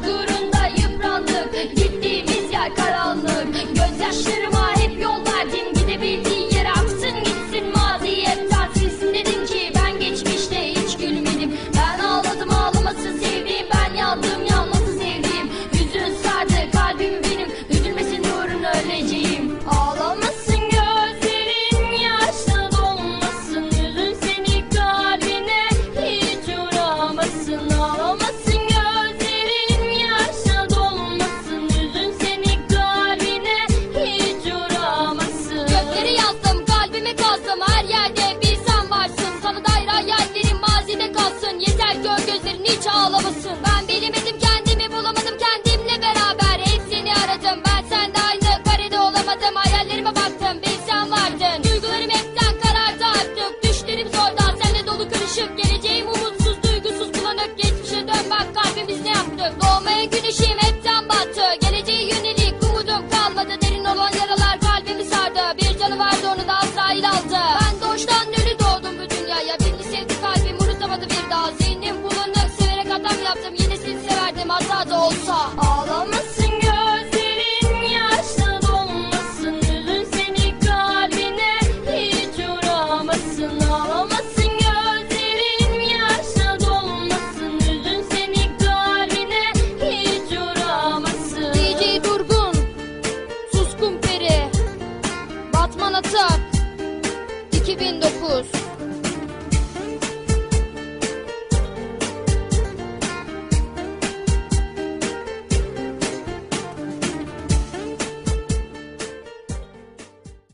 Good. Sanki sevdi kalbim unutamadı bir daha Zihnim bulanık severek adam yaptım Yenisini severdim hatta da olsa Aa.